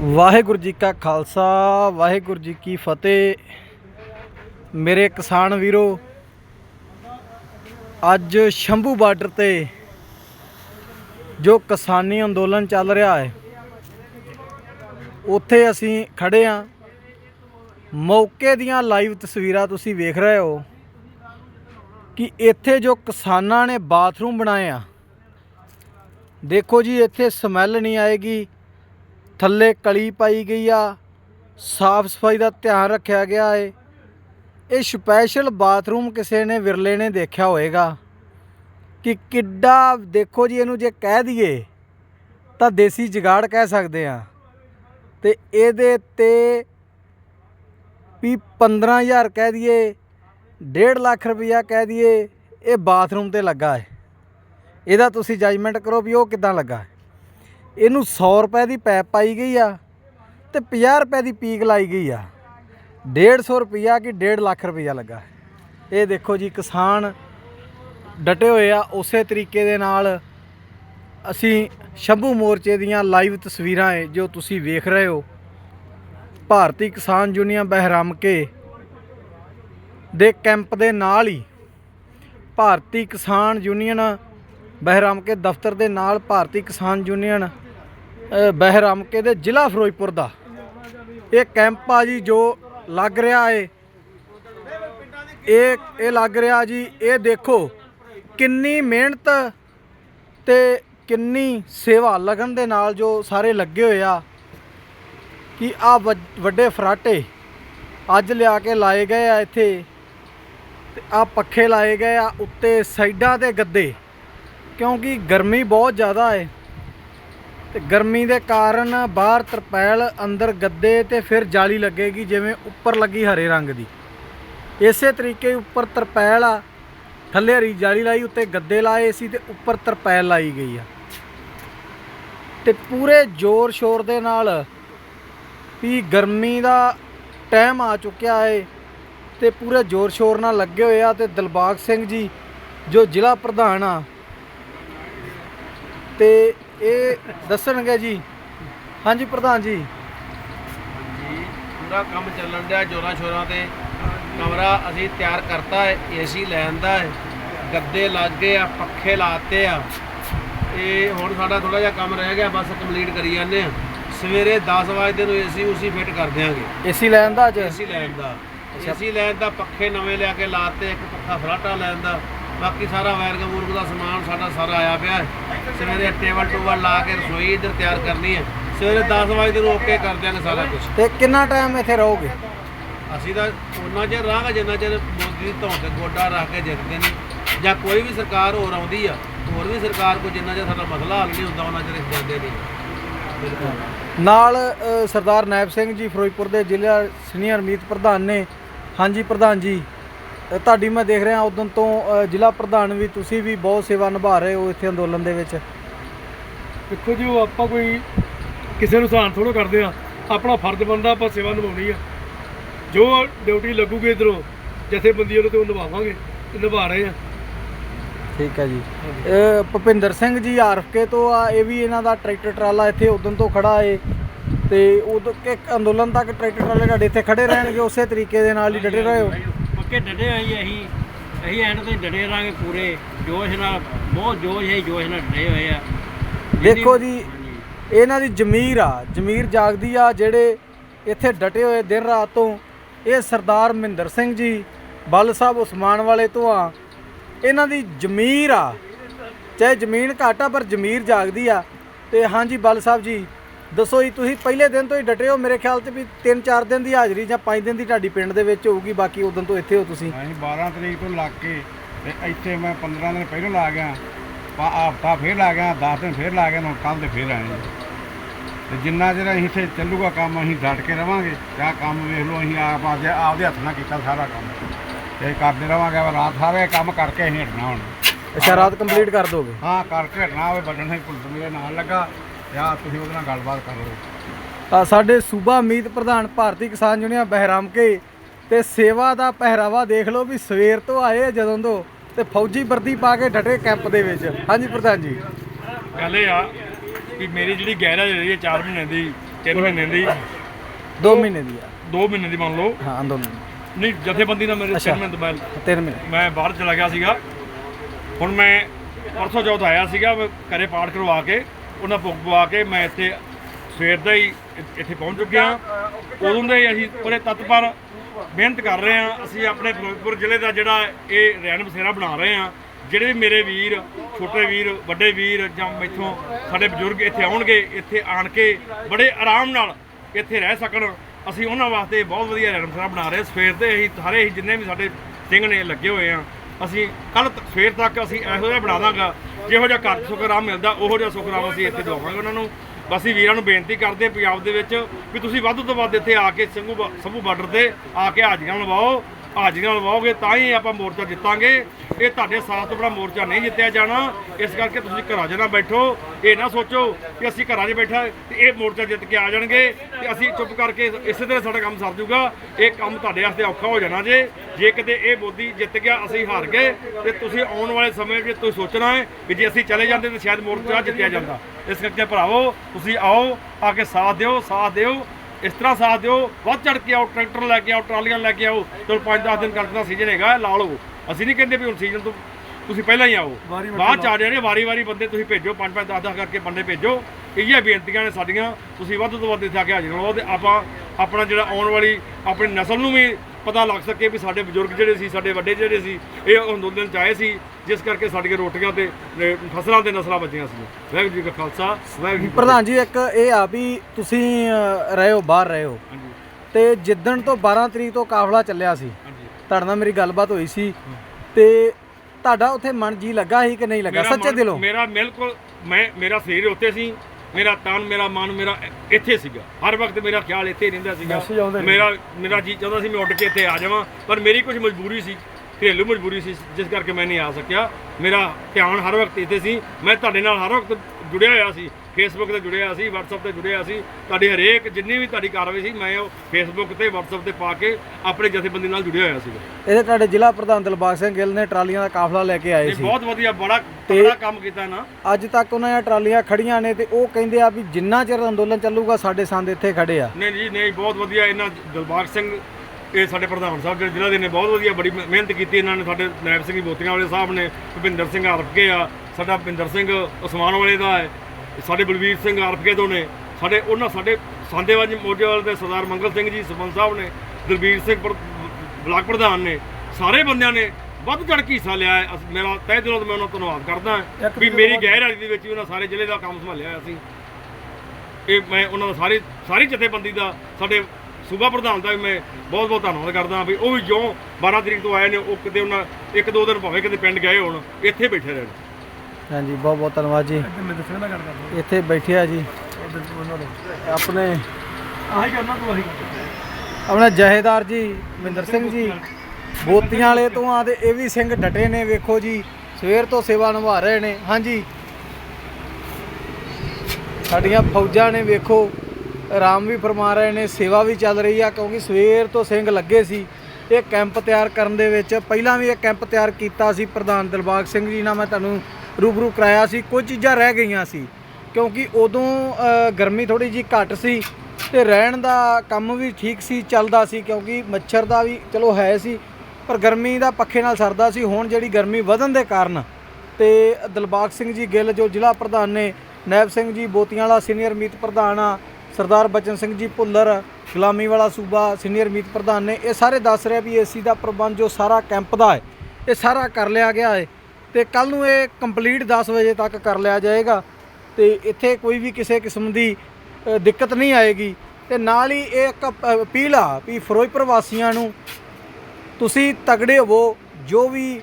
ਵਾਹਿਗੁਰੂ ਜੀ ਕਾ ਖਾਲਸਾ, ਵਾਹਿਗੁਰੂ ਜੀ ਕੀ ਫਤਿਹ। ਮੇਰੇ ਕਿਸਾਨ ਵੀਰੋ, ਅੱਜ ਸ਼ੰਭੂ ਬਾਰਡਰ ਤੇ ਜੋ ਕਿਸਾਨੀ ਅੰਦੋਲਨ ਚੱਲ ਰਿਹਾ ਹੈ, ਉੱਥੇ ਅਸੀਂ ਖੜੇ ਆ ਮੌਕੇ ਦੀਆਂ ਲਾਈਵ ਤਸਵੀਰਾਂ ਤੁਸੀਂ ਵੇਖ ਰਹੇ ਹੋ ਕਿ ਇੱਥੇ ਜੋ ਕਿਸਾਨਾਂ ਨੇ ਬਾਥਰੂਮ ਬਣਾਏ ਆ, ਦੇਖੋ ਜੀ, ਇੱਥੇ ਸਮੈਲ ਨਹੀਂ ਆਏਗੀ। ਥੱਲੇ ਕਲੀ ਪਾਈ ਗਈ ਆ, ਸਾਫ਼ ਸਫ਼ਾਈ ਦਾ ਧਿਆਨ ਰੱਖਿਆ ਗਿਆ ਹੈ ਇਹ ਸਪੈਸ਼ਲ ਬਾਥਰੂਮ ਕਿਸੇ ਨੇ, ਵਿਰਲੇ ਨੇ ਦੇਖਿਆ ਹੋਏਗਾ। ਕਿ ਕਿੱਡਾ, ਦੇਖੋ ਜੀ ਇਹਨੂੰ ਜੇ ਕਹਿ ਦਈਏ, ਤਾਂ ਦੇਸੀ ਜਗਾੜ ਕਹਿ ਸਕਦੇ ਆ। ਤੇ ਇਹਦੇ ਤੇ ਵੀ 15000 ਕਹਿ ਦਈਏ 1.5 ਲੱਖ ਰੁਪਇਆ ਕਹਿ ਦਈਏ, ਇਹ ਬਾਥਰੂਮ ਤੇ ਲੱਗਾ ਹੈ ਇਹਦਾ ਤੁਸੀਂ ਜਜਮੈਂਟ ਕਰੋ ਵੀ ਉਹ ਕਿਦਾਂ ਲੱਗਾ ਹੈ ਇਹਨੂੰ 100 ਰੁਪਏ ਦੀ ਪੈਪ ਪਾਈ ਗਈ ਆ ਤੇ 50 ਰੁਪਏ ਦੀ ਪੀਕ ਲਾਈ ਗਈ ਆ। 150 ਰੁਪਿਆ ਕਿ 1.5 ਲੱਖ ਰੁਪਿਆ ਲੱਗਾ। ਇਹ ਦੇਖੋ ਜੀ, ਕਿਸਾਨ ਡਟੇ ਹੋਏ ਆ। ਉਸੇ ਤਰੀਕੇ ਦੇ ਨਾਲ ਅਸੀਂ ਸ਼ੰਭੂ ਮੋਰਚੇ ਦੀਆਂ ਲਾਈਵ ਤਸਵੀਰਾਂ ਏ, ਜੋ ਤੁਸੀਂ ਵੇਖ ਰਹੇ ਹੋ। ਭਾਰਤੀ ਕਿਸਾਨ ਯੂਨੀਅਨ ਬਹਿਰਾਮਕੇ ਦੇ ਕੈਂਪ ਦੇ ਨਾਲ ਹੀ ਭਾਰਤੀ ਕਿਸਾਨ ਯੂਨੀਅਨ ਬਹਿਰਾਮਕੇ ਦਫ਼ਤਰ ਦੇ ਨਾਲ ਭਾਰਤੀ ਕਿਸਾਨ ਯੂਨੀਅਨ ਅ, ਦੇ ਜ਼ਿਲ੍ਹਾ ਫਿਰੋਜ਼ਪੁਰ ਦਾ। ਇਹ ਕੈਂਪ ਆ ਜੀ ਜੋ ਲੱਗ ਰਿਹਾ ਏ। ਇਹ ਇਹ ਲੱਗ ਰਿਹਾ ਜੀ ਇਹ ਦੇਖੋ ਕਿੰਨੀ ਮਿਹਨਤ ਤੇ ਕਿੰਨੀ ਸੇਵਾ ਲਗਨ ਦੇ ਨਾਲ ਜੋ ਸਾਰੇ ਲੱਗੇ ਹੋਏ ਆ ਕਿ ਆ ਵੱਡੇ ਫਰਾਟੇ ਅੱਜ ਲਿਆ ਕੇ ਲਾਏ ਗਏ ਆ ਇੱਥੇ ਤੇ ਆ ਪੱਖੇ ਲਾਏ ਗਏ ਆ ਉੱਤੇ ਸਾਈਡਾਂ ਤੇ ਗੱਦੇ ਕਿਉਂਕਿ ਗਰਮੀ ਬਹੁਤ ਜ਼ਿਆਦਾ ਹੈ ਤੇ ਗਰਮੀ ਦੇ ਕਾਰਨ ਬਾਹਰ ਤਰਪੈਲ, ਅੰਦਰ ਗੱਦੇ ਤੇ ਫਿਰ ਜਾਲੀ ਲੱਗੇਗੀ ਜਿਵੇਂ ਉੱਪਰ ਲੱਗੀ ਹਰੇ ਰੰਗ ਦੀ। ਇਸੇ ਤਰੀਕੇ ਉੱਪਰ ਤਰਪੈਲ ਆ। ਥੱਲੇ ਹਰੀ ਜਾਲੀ ਲਾਈ, ਉੱਤੇ ਗੱਦੇ ਲਾਏ ਸੀ ਤੇ ਉੱਪਰ ਤਰਪੈਲ ਲਾਈ ਗਈ ਆ। ਤੇ ਪੂਰੇ ਜ਼ੋਰ ਸ਼ੋਰ ਦੇ ਨਾਲ ਵੀ ਗਰਮੀ ਦਾ ਟਾਈਮ ਆ ਚੁੱਕਿਆ ਹੈ ਤੇ ਪੂਰੇ ਜ਼ੋਰ ਸ਼ੋਰ ਨਾਲ ਲੱਗੇ ਹੋਏ ਆ ਤੇ ਦਿਲਬਾਗ ਸਿੰਘ ਜੀ, ਜੋ ਜ਼ਿਲ੍ਹਾ ਪ੍ਰਧਾਨ ਆ, ਤੇ ਇਹ ਦੱਸਣਗੇ ਜੀ। ਹਾਂਜੀ ਪ੍ਰਧਾਨ ਜੀ। ਜੀ ਪੂਰਾ ਕੰਮ ਚੱਲਣ ਡਿਆ ਜੋਰਾਂ ਸ਼ੋਰਾਂ ਤੇ। ਕਮਰਾ ਅਸੀਂ ਤਿਆਰ ਕਰਤਾ ਹੈ ਏਸੀ ਲੈਣ ਦਾ ਹੈ। ਗੱਦੇ ਲੱਗ ਆ ਪੱਖੇ ਲਾਤੇ ਆ। ਇਹ ਹੁਣ ਸਾਡਾ ਥੋੜਾ ਜਿਹਾ ਕੰਮ ਰਹਿ ਗਿਆ ਬਸ ਕੰਪਲੀਟ ਕਰੀ ਜਾਂਦੇ ਆ। ਸਵੇਰੇ 10 ਵਜੇ ਨੂੰ ਏਸੀ ਉਸੀ ਫਿੱਟ ਕਰ ਦਿਆਂਗੇ। ਏਸੀ ਲੈਣ ਦਾ ਅੱਜ? ਏਸੀ ਲੈਣ ਦਾ। ਏਸੀ ਲੈਣ ਦਾ ਪੱਖੇ ਨਵੇਂ ਲਿਆ ਕੇ ਲਾਤੇ ਇੱਕ ਪੱਖਾ ਫਰਾਟਾ ਲੈਣ ਦਾ। ਬਾਕੀ ਸਾਰਾ ਵਾਇਰਗ ਵੂਰਗ ਦਾ ਸਮਾਨ ਸਾਡਾ ਸਾਰਾ ਆਇਆ ਪਿਆ ਹੈ। ਸਵੇਰੇ ਟੇਬਲ ਟੂਬਲ ਲਾ ਕੇ ਰਸੋਈ ਇੱਧਰ ਤਿਆਰ ਕਰਨੀ ਹੈ। ਸਵੇਰੇ 10 ਵਜੇ ਨੂੰ ਓਕੇ ਕਰ ਦਿਆਂਗੇ ਸਾਰਾ ਕੁਝ ਤੇ ਕਿੰਨਾ ਟਾਈਮ ਇੱਥੇ ਰਹੋਗੇ? ਅਸੀਂ ਤਾਂ ਉਹਨਾਂ ਚਿਰ ਰਹਾਂਗੇ ਜਿੰਨਾ ਚਿਰ ਮੋਦੀ ਦੀ ਧੌਣ ਤੇ ਗੋਡਾ ਰੱਖ ਕੇ ਜਿੱਤਦੇ ਨਹੀਂ। ਜਾਂ ਕੋਈ ਵੀ ਸਰਕਾਰ ਹੋਰ ਆਉਂਦੀ ਆ ਹੋਰ ਵੀ ਸਰਕਾਰ ਕੋ ਜਿੰਨਾ ਚਿਰ ਸਾਡਾ ਮਸਲਾ ਹੱਲ ਨਹੀਂ ਹੁੰਦਾ ਉਹਨਾਂ ਚਿਰ ਜਾਂਦੇ ਨਹੀਂ। ਬਿਲਕੁਲ। ਨਾਲ ਸਰਦਾਰ ਨਾਇਬ ਸਿੰਘ ਜੀ ਫਿਰੋਜ਼ਪੁਰ ਦੇ ਜ਼ਿਲ੍ਹਾ ਸੀਨੀਅਰ ਮੀਤ ਪ੍ਰਧਾਨ ਨੇ। ਹਾਂਜੀ ਪ੍ਰਧਾਨ ਜੀ। ਤੁਹਾਡੀ ਮੈਂ ਦੇਖ ਰਿਹਾ ਉਦੋਂ ਤੋਂ ਜ਼ਿਲ੍ਹਾ ਪ੍ਰਧਾਨ ਵੀ ਤੁਸੀਂ ਵੀ ਬਹੁਤ ਸੇਵਾ ਨਿਭਾ ਰਹੇ ਹੋ ਇੱਥੇ ਅੰਦੋਲਨ ਦੇ ਵਿੱਚ। ਦੇਖੋ ਜੀ ਉਹ ਆਪਾਂ ਕੋਈ ਕਿਸੇ ਨੂੰ ਸਹਾਨ ਥੋੜ੍ਹਾ ਕਰਦੇ ਆ ਆਪਣਾ ਫਰਜ਼ ਬਣਦਾ ਆਪਾਂ ਸੇਵਾ ਨਿਭਾਉਣੀ ਆ। ਜੋ ਡਿਊਟੀ ਲੱਗੂਗੀ ਇਧਰੋਂ ਜਥੇਬੰਦੀਆਂ ਨੂੰ ਤੇ ਉਹ ਨਿਭਾਵਾਂਗੇ ਤੇ ਨਿਭਾ ਰਹੇ ਆ ਠੀਕ ਹੈ ਜੀ। ਇਹ ਭੁਪਿੰਦਰ ਸਿੰਘ ਜੀ ਆਰਫਕੇ ਤੋਂ ਆ ਇਹ ਵੀ ਇਹਨਾਂ ਦਾ ਟਰੈਕਟਰ ਟਰਾਲਾ ਇੱਥੇ ਉਦੋਂ ਤੋਂ ਖੜਾ ਏ। ਤੇ ਉਦੋਂ ਕਿ ਅੰਦੋਲਨ ਤੱਕ ਟਰੈਕਟਰ ਟਰਾਲੇ ਤੁਹਾਡੇ ਇੱਥੇ ਖੜੇ ਰਹਿਣਗੇ ਉਸੇ ਤਰੀਕੇ ਦੇ ਨਾਲ ਹੀ ਡਟੇ ਰਹੇ ਹੋ? ਪੱਕੇ ਡਟੇ ਹੋਏ ਜੀ ਅਸੀਂ। ਅਸੀਂ ਐਂਡ ਤੇ ਡਟੇ ਰਹਾਂਗੇ ਪੂਰੇ। ਜੋਸ਼ ਨਾਲ ਬਹੁਤ ਜੋਸ਼ ਹੈ ਜੋਸ਼ ਨਾਲ ਡਟੇ ਹੋਏ ਆ। ਦੇਖੋ ਜੀ ਇਹਨਾਂ ਦੀ ਜ਼ਮੀਰ ਆ ਜ਼ਮੀਰ ਜਾਗਦੀ ਆ ਜਿਹੜੇ ਇੱਥੇ ਡਟੇ ਹੋਏ ਦਿਨ ਰਾਤ ਤੋਂ ਇਹ ਸਰਦਾਰ ਮਹਿੰਦਰ ਸਿੰਘ ਜੀ ਬੱਲ ਸਾਹਿਬ ਉਸਮਾਨ ਵਾਲੇ ਤੋਂ ਆ। ਇਹਨਾਂ ਦੀ ਜ਼ਮੀਰ ਆ। ਚਾਹੇ ਜ਼ਮੀਨ ਘਾਟਾ ਪਰ ਜ਼ਮੀਰ ਜਾਗਦੀ ਆ। ਤੇ ਹਾਂਜੀ ਬੱਲ ਸਾਹਿਬ ਜੀ ਦੱਸੋ ਜੀ ਤੁਸੀਂ ਪਹਿਲੇ ਦਿਨ ਤੋਂ ਹੀ ਡਟੇ ਹੋ ਮੇਰੇ ਖਿਆਲ 'ਚ ਵੀ 3-4 ਦਿਨ ਦੀ ਹਾਜ਼ਰੀ ਜਾਂ 5 ਦਿਨ ਦੀ ਤੁਹਾਡੀ ਪਿੰਡ ਦੇ ਵਿੱਚ ਹੋਊਗੀ ਬਾਕੀ ਉਦੋਂ ਤੋਂ ਇੱਥੇ ਹੋ ਤੁਸੀਂ। ਅਸੀਂ 12 ਤਰੀਕ ਤੋਂ ਲੱਗ ਕੇ ਤੇ ਇੱਥੇ ਮੈਂ 15 ਦਿਨ ਪਹਿਲਾਂ ਲਾ ਗਿਆ ਪਾ ਹਫਤਾ ਫੇਰ ਲਾ ਗਿਆ 10 ਦਿਨ ਫੇਰ ਲਾ ਗਿਆ ਹੁਣ ਕੱਲ ਦੇ ਫੇਰ ਆਏ ਜੀ। ਤੇ ਜਿੰਨਾ ਚਿਰ ਅਸੀਂ ਇੱਥੇ ਚੱਲੂਗਾ ਕੰਮ ਅਸੀਂ ਡਟ ਕੇ ਰਵਾਂਗੇ ਆਹ ਕੰਮ ਵੇਖ ਲਓ ਅਸੀਂ ਆਪ ਆਪਦੇ ਆਪਦੇ ਹੱਥ ਨਾਲ ਕੀਤਾ ਸਾਰਾ ਕੰਮ। ਤੇ ਕਰਦੇ ਰਵਾਂਗੇ ਪਰ ਰਾਤ ਸਾਰੇ ਕੰਮ ਕਰਕੇ ਅਸੀਂ ਹਟਣਾ ਹੁਣ। ਅੱਛਾ ਰਾਤ ਕੰਪਲੀਟ ਕਰ ਦੋਗੇ? ਹਾਂ ਕਰਕੇ ਹਟਣਾ ਹੋਵੇ ਬੱਡਣ ਸਿੰਘ ਪੁਲਿਸ ਮੇਰੇ ਨਾਲ ਲੱਗਾ ਜਾਂ ਤੁਸੀਂ ਉਹਦੇ ਨਾਲ ਗੱਲਬਾਤ ਕਰ ਲਓ। ਤਾਂ ਸਾਡੇ ਸੂਬਾ ਮੀਤ ਪ੍ਰਧਾਨ ਭਾਰਤੀ ਕਿਸਾਨ ਯੂਨੀਅਨ ਬਹਿਰਾਮ ਕੇ ਤੇ ਸੇਵਾ ਦਾ ਪਹਿਰਾਵਾ ਦੇਖ ਲਓ ਵੀ ਸਵੇਰ ਤੋਂ ਆਏ ਆ ਜਦੋਂ ਤੋਂ ਤੇ ਫੌਜੀ ਵਰਦੀ ਪਾ ਕੇ ਡਟੇ ਕੈਂਪ ਦੇ ਵਿੱਚ। ਹਾਂਜੀ ਪ੍ਰਧਾਨ ਜੀ। ਗੱਲ ਇਹ ਆ ਵੀ ਮੇਰੀ ਜਿਹੜੀ ਗੈਰੇਜ ਰਹੀ ਹੈ 4 ਮਹੀਨੇ ਦੀ 3 ਮਹੀਨੇ ਦੀ। 2 ਮਹੀਨੇ ਦੀ ਆ। 2 ਮਹੀਨੇ ਦੀ ਮੰਨ ਲਓ। ਹਾਂ ਅੰਦੋਲਨ ਨਹੀਂ ਜਥੇਬੰਦੀ ਨਾਲ ਮੇਰੇ ਅੱਛਾ। 3 ਮਹੀਨੇ ਤੋਂ ਬਾਅਦ। 3 ਮਹੀਨੇ। ਮੈਂ ਬਾਹਰ ਚਲਾ ਗਿਆ ਸੀਗਾ। ਹੁਣ ਮੈਂ ਪਰਸੋਂ ਚੌਥ ਆਇਆ ਸੀਗਾ ਮੈਂ ਘਰੇ ਪਾਠ ਕਰਵਾ ਕੇ। ਉਹਨਾਂ ਭੁੱਖ ਪਵਾ ਕੇ ਮੈਂ ਇੱਥੇ ਸਵੇਰ ਦਾ ਹੀ ਇੱਥੇ ਪਹੁੰਚ ਚੁੱਕਿਆ ਉਦੋਂ ਦੇ ਹੀ ਅਸੀਂ ਪੂਰੇ ਤਤਪਰ ਮਿਹਨਤ ਕਰ ਰਹੇ ਹਾਂ। ਅਸੀਂ ਆਪਣੇ ਫਿਰੋਜ਼ਪੁਰ ਜ਼ਿਲ੍ਹੇ ਦਾ ਜਿਹੜਾ ਇਹ ਰੈਣ ਬਸੇਰਾ ਬਣਾ ਰਹੇ ਹਾਂ। ਜਿਹੜੇ ਵੀ ਮੇਰੇ ਵੀਰ, ਛੋਟੇ ਵੀਰ, ਵੱਡੇ ਵੀਰ ਜਾਂ ਮੈਥੋਂ ਸਾਡੇ ਬਜ਼ੁਰਗ ਇੱਥੇ ਆਉਣਗੇ, ਇੱਥੇ ਆਣ ਕੇ ਬੜੇ ਆਰਾਮ ਨਾਲ ਇੱਥੇ ਰਹਿ ਸਕਣ। ਅਸੀਂ ਉਹਨਾਂ ਵਾਸਤੇ ਬਹੁਤ ਵਧੀਆ ਰੈਣ ਬਸੇਰਾ ਬਣਾ ਰਹੇ ਹਾਂ। ਸਵੇਰ ਦੇ ਅਸੀਂ ਸਾਰੇ ਹੀ ਜਿੰਨੇ ਵੀ ਸਾਡੇ ਸਿੰਘ ਨੇ ਲੱਗੇ ਹੋਏ ਆ ਅਸੀਂ ਕੱਲ ਸਵੇਰ ਤੱਕ ਅਸੀਂ ਇਹੋ ਜਿਹਾ ਬਣਾ ਦਾਂਗਾ, ਜਿਹੋ ਜਿਹਾ ਘਰ ਸੁਖਰਾਮ ਮਿਲਦਾ, ਉਹੋ ਜਿਹਾ ਸੁਖਰਾਮ ਅਸੀਂ ਇੱਥੇ ਦਵਾਵਾਂਗੇ ਉਹਨਾਂ ਨੂੰ। ਬਸ ਅਸੀਂ ਵੀਰਾਂ ਨੂੰ ਬੇਨਤੀ ਕਰਦੇ ਹਾਂ ਪੰਜਾਬ ਦੇ ਵਿੱਚ ਵੀ ਤੁਸੀਂ ਵੱਧ ਤੋਂ ਵੱਧ ਇੱਥੇ ਆ ਕੇ ਸਿੰਘੂ ਬਾ- ਸੰਭੂ ਬਾਰਡਰ ਤੇ ਆ ਕੇ ਹਾਜ਼ਰੀਆਂ ਲਵਾਓ। ਹਾਜ਼ਰੀਆਂ ਲਵਾਓਗੇ ਤਾਂ ਹੀ ਆਪਾਂ ਮੋਰਚਾ ਜਿੱਤਾਂਗੇ। ਇਹ ਤੁਹਾਡੇ ਸਾਥ ਤੋਂ ਬੜਾ ਮੋਰਚਾ ਨਹੀਂ ਜਿੱਤਿਆ ਜਾਣਾ। ਇਸ ਕਰਕੇ ਤੁਸੀਂ ਘਰਾਂ 'ਚ ਨਾ ਬੈਠੋ। ਇਹ ਨਾ ਸੋਚੋ ਕਿ ਅਸੀਂ ਘਰਾਂ 'ਚ ਬੈਠਾ ਤੇ ਇਹ ਮੋਰਚਾ ਜਿੱਤ ਕੇ ਆ ਜਾਣਗੇ ਤੇ ਅਸੀਂ ਚੁੱਪ ਕਰਕੇ ਇਸੇ ਤਰ੍ਹਾਂ ਸਾਡਾ ਕੰਮ ਸਰ ਜਾਊਗਾ। ਇਹ ਕੰਮ ਤੁਹਾਡੇ ਵਾਸਤੇ ਔਖਾ ਹੋ ਜਾਣਾ ਜੇ। ਜੇ ਕਿਤੇ ਇਹ ਮੋਦੀ ਜਿੱਤ ਗਿਆ, ਅਸੀਂ ਹਾਰ ਗਏ। ਤੇ ਤੁਸੀਂ ਆਉਣ ਵਾਲੇ ਸਮੇਂ ਵਿੱਚ ਤੁਸੀਂ ਸੋਚਣਾ ਹੈ ਕਿ ਜੇ ਅਸੀਂ ਚਲੇ ਜਾਂਦੇ ਤਾਂ ਸ਼ਾਇਦ ਮੋਰਚਾ ਜਿੱਤਿਆ ਜਾਂਦਾ। ਇਸ ਕਰਕੇ ਭਰਾਵੋ, ਤੁਸੀਂ ਆਓ, ਆ ਕੇ ਸਾਥ ਦਿਓ ਸਾਥ ਦਿਓ। ਇਸ ਤਰ੍ਹਾਂ ਸਾਥ ਦਿਓ ਵੱਧ ਚੜ ਕੇ ਆਓ ਟਰੈਕਟਰ ਲੈ ਕੇ ਆਓ ਟਰਾਲੀਆਂ ਲੈ ਕੇ ਆਓ ਚਲੋ 5-10 ਦਿਨ ਕਣਕ ਦਾ ਸੀਜ਼ਨ ਹੈਗਾ ਲਾ ਲਓ ਅਸੀਂ ਨਹੀਂ ਕਹਿੰਦੇ ਵੀ ਹੁਣ ਸੀਜ਼ਨ ਤੋਂ ਤੁਸੀਂ ਪਹਿਲਾਂ ਹੀ ਆਓ। ਬਾਅਦ ਚ ਆ ਜਾਣੇ ਵਾਰੀ ਵਾਰੀ ਬੰਦੇ ਤੁਸੀਂ ਭੇਜੋ 5-5 10-10 ਕਰਕੇ ਬੰਦੇ ਭੇਜੋ। ਇਹ ਬੇਨਤੀਆਂ ਨੇ ਸਾਡੀਆਂ ਤੁਸੀਂ ਵੱਧ ਤੋਂ ਵੱਧ ਇੱਥੇ ਆ ਕੇ ਹਾਜ਼ਰ ਹੋ ਤੇ ਆਪਾਂ ਆਪਣਾ ਜਿਹੜਾ ਆਉਣ ਵਾਲੀ ਆਪਣੀ ਨਸਲ ਨੂੰ ਵੀ ਪਤਾ ਲੱਗ ਸਕੇ ਵੀ ਸਾਡੇ ਬਜ਼ੁਰਗ ਜਿਹੜੇ ਸੀ ਸਾਡੇ ਵੱਡੇ ਜਿਹੜੇ ਸੀ ਇਹ ਅੰਦੋਲਨ ਚ ਆਏ ਸੀ। ਜਿਸ ਕਰਕੇ ਸਾਡੀਆਂ ਰੋਟੀਆਂ ਤੇ ਫਸਲਾਂ ਤੇ ਨਸਲਾਂ ਬਚੀਆਂ ਸੀ। ਵਾਹਿਗੁਰੂ ਜੀ ਕਾ ਖਾਲਸਾ ਵਾਹਿਗੁਰੂ ਜੀ ਕੀ। ਪ੍ਰਧਾਨ ਜੀ ਇੱਕ ਇਹ ਆ ਵੀ ਤੁਸੀਂ ਅ, ਰਹੇ ਹੋ ਬਾਹਰ ਰਹੇ ਹੋ। ਹਾਂਜੀ। ਤੇ ਜਿੱਦਣ ਤੋਂ 12 ਤਰੀਕ ਤੋਂ ਕਾਫਲਾ ਚੱਲਿਆ ਸੀ ਹਾਂਜੀ। ਤੁਹਾਡੇ ਨਾਲ ਮੇਰੀ ਗੱਲਬਾਤ ਹੋਈ ਸੀ। ਤੇ ਤੁਹਾਡਾ ਉੱਥੇ ਮਨ ਜੀ ਲੱਗਾ ਸੀ ਕਿ ਨਹੀਂ ਲੱਗਾ? ਮੇਰਾ ਸੱਚੇ ਮਨ- ਦਿਲੋਂ? ਮੇਰਾ ਬਿਲਕੁਲ ਮੈਂ ਮੇਰਾ ਸਰੀਰ ਉੱਤੇ ਸੀ ਮੇਰਾ ਤਨ ਮੇਰਾ ਮਨ ਮੇਰਾ ਇ- ਇੱਥੇ ਸੀਗਾ। ਹਰ ਵਕਤ ਮੇਰਾ ਖਿਆਲ ਇੱਥੇ ਹੀ ਰਹਿੰਦਾ ਸੀਗਾ। ਮੇਰਾ ਮੇਰਾ ਜੀ ਚਾਹੁੰਦਾ ਸੀ ਮੈਂ ਉੱਡ ਕੇ ਇੱਥੇ ਆ ਜਾਵਾਂ ਪਰ ਮੇਰੀ ਕੁਝ ਮਜਬੂਰੀ ਸੀ। ਘਰੇਲੂ ਮਜਬੂਰੀ ਸੀ ਜਿਸ ਕਰਕੇ ਮੈਂ ਨਹੀਂ ਆ ਸਕਿਆ। ਮੇਰਾ ਧਿਆਨ ਹਰ ਵਕਤ ਇੱਥੇ ਸੀ। ਮੈਂ ਤੁਹਾਡੇ ਨਾਲ ਹਰ ਵਕਤ ਜੁੜਿਆ ਹੋਇਆ ਸੀ। ਫੇਸਬੁੱਕ ਤੇ ਜੁੜਿਆ ਸੀ WhatsApp ਤੇ ਜੁੜਿਆ ਸੀ। ਤੁਹਾਡੀ ਹਰੇਕ ਜਿੰਨੀ ਵੀ ਤੁਹਾਡੀ ਕਾਰਵਾਈ ਸੀ ਮੈਂ ਉਹ ਫੇਸਬੁੱਕ ਤੇ WhatsApp ਤੇ ਪਾ ਕੇ ਆਪਣੇ ਜਥੇਬੰਦੀ ਨਾਲ ਜੁੜਿਆ ਹੋਇਆ ਸੀਗਾ ਇਹਦੇ ਤੁਹਾਡੇ ਜ਼ਿਲ੍ਹਾ ਪ੍ਰਧਾਨ ਦਿਲਬਾਗ ਸਿੰਘ ਗਿੱਲ ਨੇ ਟਰਾਲੀਆਂ ਦਾ ਕਾਫਲਾ ਲੈ ਕੇ ਆਏ ਸੀ। ਬਹੁਤ ਵਧੀਆ ਬੜਾ ਤੇ- ਬੜਾ ਕੰਮ ਕੀਤਾ ਨਾ। ਅੱਜ ਤੱਕ ਉਹਨਾਂ ਦੀਆਂ ਟਰਾਲੀਆਂ ਖੜੀਆਂ ਨੇ ਤੇ ਉਹ ਕਹਿੰਦੇ ਆ ਵੀ ਜਿੰਨਾ ਚਿਰ ਅੰਦੋਲਨ ਚੱਲੂਗਾ ਸਾਡੇ ਸੰਦ ਇੱਥੇ ਖੜੇ ਆ। ਨਹੀਂ ਜੀ ਨਹੀਂ ਬਹੁਤ ਵਧੀਆ। ਇਹਨਾਂ ਦਿਲਬਾਗ ਸਿੰਘ ਇਹ ਸਾਡੇ ਪ੍ਰਧਾਨ ਸਾਹਿਬ ਜਿਹੜੇ ਜ਼ਿਲ੍ਹਾ ਦੇ ਨੇ ਬਹੁਤ ਵਧੀਆ ਬੜੀ ਮਿਹ- ਮਿਹਨਤ ਕੀਤੀ ਇਹਨਾਂ ਨੇ ਸਾਡੇ ਨਾਇਬ ਸਿੰਘ ਬੋਤੀਆਂ ਵਾਲੇ ਸਾਹਿਬ ਨੇ ਭੁਪਿੰਦਰ ਸਿੰਘ ਆਰਫਕੇ ਆ ਸਾਡਾ ਭੁਪਿੰਦਰ ਸਿੰਘ ਉਸਮਾਨ ਵਾਲੇ ਦਾ ਹੈ ਸਾਡੇ ਬਲਵੀਰ ਸਿੰਘ ਆਰਫਕੇ ਤੋਂ ਨੇ ਸਾਡੇ ਉਹਨਾਂ ਸਾਡੇ ਸਾਂਦੇਵਾਜੀ ਮੋਢੇ ਵਾਲੇ ਦੇ ਸਰਦਾਰ ਮੰਗਲ ਸਿੰਘ ਜੀ ਸਰਪੰਚ ਸਾਹਿਬ ਨੇ ਦਲਬੀਰ ਸਿੰਘ ਬਲਾਕ ਪ੍ਰਧਾਨ ਨੇ ਸਾਰੇ ਬੰਦਿਆਂ ਨੇ ਵੱਧ ਚੜ ਕੇ ਹਿੱਸਾ ਲਿਆ ਹੈ। ਅਸ- ਮੇਰਾ ਤਹਿ ਦਿਲੋਂ ਮੈਂ ਉਹਨਾਂ ਦਾ ਧੰਨਵਾਦ ਕਰਦਾ ਵੀ ਮੇਰੀ ਗੈਰ ਦੇ ਵਿੱਚ ਵੀ ਉਹਨਾਂ ਸਾਰੇ ਜ਼ਿਲ੍ਹੇ ਦਾ ਕੰਮ ਸੰਭਾਲਿਆ ਹੋਇਆ ਸੀ। ਇਹ ਮੈਂ ਉਹਨਾਂ ਦਾ ਸਾਰੇ ਸਾਰੀ ਜਥੇਬੰਦੀ ਦਾ ਸਾਡੇ ਸੂਬਾ ਪ੍ਰਧਾਨ ਦਾ ਵੀ ਮੈਂ ਬਹੁਤ ਬਹੁਤ ਧੰਨਵਾਦ ਕਰਦਾ ਵੀ ਉਹ ਵੀ ਜੋ 12 ਤਰੀਕ ਤੋਂ ਆਏ ਨੇ ਉਹ ਕਿਤੇ ਉਹਨਾਂ ਇੱਕ ਦੋ ਦਿਨ ਭਾਵੇਂ ਕਿਤੇ ਪਿੰਡ ਗਏ ਹੋਣ ਇੱਥੇ ਬੈਠੇ ਰਹਿਣ। ਹਾਂਜੀ ਬਹੁਤ ਬਹੁਤ ਧੰਨਵਾਦ ਜੀ। ਇੱਥੇ ਬੈਠੇ ਆ ਜੀ। ਆਪਣੇ ਆਹੀ ਕਰਨਾ ਤੂੰ ਆਹੀ ਆਪਣਾ ਜਹੇਦਾਰ ਜੀ ਮਹਿੰਦਰ ਸਿੰਘ ਜੀ। ਬੋਤੀਆਂ ਵਾਲੇ ਤੋਂ ਆ ਤੇ ਇਹ ਵੀ ਸਿੰਘ ਡਟੇ ਨੇ ਵੇਖੋ ਜੀ। ਸਵੇਰ ਤੋਂ ਸੇਵਾ ਨਿਭਾ ਰਹੇ ਨੇ। ਹਾਂਜੀ। ਸਾਡੀਆਂ ਫੌਜਾਂ ਨੇ ਵੇਖੋ। ਆਰਾਮ ਵੀ ਫਰਮਾ ਰਹੇ ਨੇ, ਸੇਵਾ ਵੀ ਚੱਲ ਰਹੀ ਆ, ਕਿਉਂਕਿ ਸਵੇਰ ਤੋਂ ਸਿੰਘ ਲੱਗੇ ਸੀ। ਇਹ ਕੈਂਪ ਤਿਆਰ ਕਰਨ ਦੇ ਵਿੱਚ ਪਹਿਲਾਂ ਵੀ ਇਹ ਕੈਂਪ ਤਿਆਰ ਕੀਤਾ ਸੀ ਪ੍ਰਧਾਨ ਦਿਲਬਾਗ ਸਿੰਘ ਜੀ ਨਾਲ, ਮੈਂ ਤੁਹਾਨੂੰ ਰੂਬਰੂ ਕਰਾਇਆ ਸੀ, ਕੁਝ ਚੀਜ਼ਾਂ ਰਹਿ ਗਈਆਂ ਸੀ, ਕਿਉਂਕਿ ਉਦੋਂ ਗਰਮੀ ਥੋੜੀ ਜੀ ਘੱਟ ਸੀ ਤੇ ਰਹਿਣ ਦਾ ਕੰਮ ਵੀ ਠੀਕ ਸੀ, ਚੱਲਦਾ ਸੀ, ਕਿਉਂਕਿ ਮੱਛਰ ਦਾ ਵੀ ਚਲੋ ਹੈ ਸੀ, ਪਰ ਗਰਮੀ ਦਾ ਪੱਖੇ ਨਾਲ ਸਰਦਾ ਸੀ, ਹੁਣ ਜਿਹੜੀ ਗਰਮੀ ਵਧਣ ਦੇ ਕਾਰਨ ਤੇ ਦਿਲਬਾਗ ਸਿੰਘ ਜੀ ਗਿੱਲ, ਜੋ ਜ਼ਿਲ੍ਹਾ ਪ੍ਰਧਾਨ ਨੇ, ਨੈਬ ਸਿੰਘ ਜੀ ਬੋਤੀਆਂ ਵਾਲਾ ਸੀਨੀਅਰ ਮੀਤ ਪ੍ਰਧਾਨ ਆ ਸਰਦਾਰ ਬਚਨ ਸਿੰਘ ਜੀ ਭੁੱਲਰ ਗੁਲਾਮੀ ਵਾਲਾ ਸੂਬਾ, ਸੀਨੀਅਰ ਮੀਤ ਪ੍ਰਧਾਨ ਨੇ ਇਹ ਸਾਰੇ ਦੱਸ ਰਿਹਾ ਵੀ ਏਸੀ ਦਾ ਪ੍ਰਬੰਧ ਜੋ ਸਾਰਾ ਕੈਂਪ ਦਾ ਹੈ, ਇਹ ਸਾਰਾ ਕਰ ਲਿਆ ਗਿਆ ਹੈ ਤੇ ਕੱਲ ਨੂੰ ਇਹ ਕੰਪਲੀਟ 10 ਵਜੇ ਤੱਕ ਕਰ ਲਿਆ ਜਾਏਗਾ ਤੇ ਇੱਥੇ ਕੋਈ ਵੀ ਕਿਸੇ ਕਿਸਮ ਦੀ ਦਿੱਕਤ ਨਹੀਂ ਆਏਗੀ ਤੇ ਨਾਲ ਹੀ ਇਹ ਇੱਕ ਅਪੀਲ ਆ ਵੀ ਫਿਰੋਜ਼ਪੁਰ ਵਾਸੀਆਂ ਨੂੰ ਤੁਸੀਂ ਤਗੜੇ ਹੋਵੋ, ਜੋ ਵੀ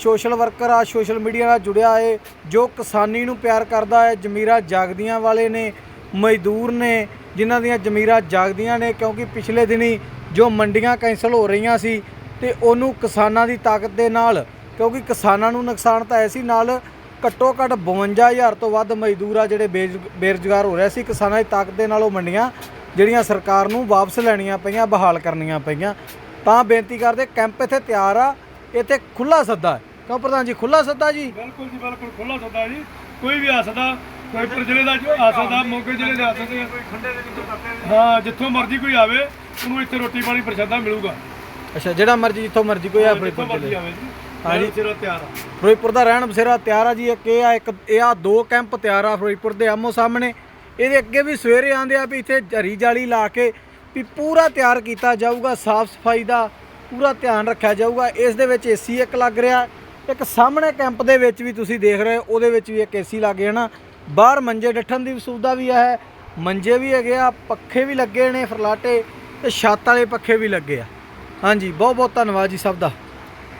ਸੋਸ਼ਲ ਵਰਕਰ ਆ ਸੋਸ਼ਲ ਮੀਡੀਆ ਨਾਲ ਜੁੜਿਆ ਹੈ, ਜੋ ਕਿਸਾਨੀ ਨੂੰ ਪਿਆਰ ਕਰਦਾ ਹੈ, ਜ਼ਮੀਰਾਂ ਜਾਗਦੀਆਂ ਵਾਲੇ ਨੇ ਮਜ਼ਦੂਰ ਨੇ, ਜਿਨ੍ਹਾਂ ਦੀਆਂ ਜ਼ਮੀਰਾਂ ਜਾਗਦੀਆਂ ਨੇ, ਕਿਉਂਕਿ ਪਿਛਲੇ ਦਿਨੀ ਜੋ ਮੰਡੀਆਂ ਕੈਂਸਲ ਹੋ ਰਹੀਆਂ ਸੀ ਤੇ ਉਹਨੂੰ ਕਿਸਾਨਾਂ ਦੀ ਤਾਕਤ ਦੇ ਨਾਲ, ਕਿਉਂਕਿ ਕਿਸਾਨਾਂ ਨੂੰ ਨੁਕਸਾਨ ਤਾਂ ਐ ਸੀ, ਨਾਲ ਘੱਟੋ ਘੱਟ 52000 ਤੋਂ ਵੱਧ ਮਜ਼ਦੂਰ ਆ ਜਿਹੜੇ ਬੇਜ- ਬੇਰੁਜ਼ਗਾਰ ਹੋ ਰਹੇ ਸੀ, ਕਿਸਾਨਾਂ ਦੀ ਤਾਕਤ ਦੇ ਨਾਲ ਉਹ ਮੰਡੀਆਂ ਜਿਹੜੀਆਂ ਸਰਕਾਰ ਨੂੰ ਵਾਪਸ ਲੈਣੀਆਂ ਪਈਆਂ, ਬਹਾਲ ਕਰਨੀਆਂ ਪਈਆਂ। ਤਾਂ ਬੇਨਤੀ ਕਰਦੇ, ਕੈਂਪ ਇੱਥੇ ਤਿਆਰ ਆ, ਇੱਥੇ ਖੁੱਲਾ ਸੱਦਾ ਕਿਉਂ ਪ੍ਰਧਾਨ ਜੀ ਖੁੱਲਾ ਸੱਦਾ ਜੀ? ਬਿਲਕੁਲ ਜੀ, ਬਿਲਕੁਲ ਖੁੱਲਾ ਸੱਦਾ ਜੀ, ਕੋਈ ਵੀ ਆ ਸਕਦਾ। ਫਿਰੋਜ਼ਪੁਰ ਜ਼ਿਲ੍ਹੇ ਦਾ ਜੋ ਆਸਾ ਦਾ ਮੋਗੇ ਜ਼ਿਲ੍ਹੇ ਦੇ ਆਸਾ ਦੇ ਹਾਂ ਜਿੱਥੋਂ ਮਰਜ਼ੀ ਕੋਈ ਆਵੇ ਉਹਨੂੰ ਇੱਥੇ ਰੋਟੀ ਪਾਣੀ ਪ੍ਰਸ਼ਾਦਾ ਮਿਲੂਗਾ। ਅੱਛਾ ਜਿਹੜਾ ਮਰਜ਼ੀ ਜਿੱਥੋਂ ਮਰਜ਼ੀ ਕੋਈ ਆ ਜਿੱਥੋਂ ਮਰਜ਼ੀ ਆਵੇ ਜੀ। ਹਾਂਜੀ। ਹਾਂਜੀ ਸਿਰਾ ਤਿਆਰ ਆ। ਫਿਰੋਜ਼ਪੁਰ ਦਾ ਰਹਿਣ ਬਸੇਰਾ ਤਿਆਰ ਆ ਜੀ ਇੱਕ ਇਹ ਆ ਇੱਕ ਇਹ ਆ ਦੋ ਕੈਂਪ ਤਿਆਰ ਆ ਫਿਰੋਜ਼ਪੁਰ ਦੇ ਆਮੋ ਸਾਹਮਣੇ। ਇਹਦੇ ਅੱਗੇ ਵੀ ਸਵੇਰੇ ਆਂਦੇ ਆ ਵੀ ਇੱਥੇ ਹਰੀ ਜਾਲੀ ਲਾ ਕੇ ਵੀ ਪੂਰਾ ਤਿਆਰ ਕੀਤਾ ਜਾਊਗਾ ਸਾਫ਼ ਸਫ਼ਾਈ ਦਾ ਪੂਰਾ ਧਿਆਨ ਰੱਖਿਆ ਜਾਊਗਾ। ਇਸ ਦੇ ਵਿੱਚ ਏਸੀ ਇੱਕ ਲੱਗ ਰਿਹਾ ਇੱਕ ਸਾਹਮਣੇ ਕੈਂਪ ਦੇ ਵਿੱਚ ਵੀ ਤੁਸੀਂ ਦੇਖ ਰਹੇ ਹੋ ਉਹਦੇ ਵਿੱਚ ਵੀ ਇੱਕ ਏਸੀ ਲੱਗ ਗਿਆ ਨਾ ਬਾਹਰ ਮੰਜੇ ਡੱਠਣ ਦੀ ਵੀ ਸੁਵਿਧਾ ਵੀ ਹੈ, ਮੰਜੇ ਵੀ ਹੈਗੇ ਆ, ਪੱਖੇ ਵੀ ਲੱਗੇ ਨੇ ਫਰਲਾਟੇ ਤੇ ਛੱਤ ਵਾਲੇ ਪੱਖੇ ਵੀ ਲੱਗੇ ਆ। ਹਾਂਜੀ ਬਹੁਤ ਬਹੁਤ ਧੰਨਵਾਦ ਜੀ ਸਭ ਦਾ।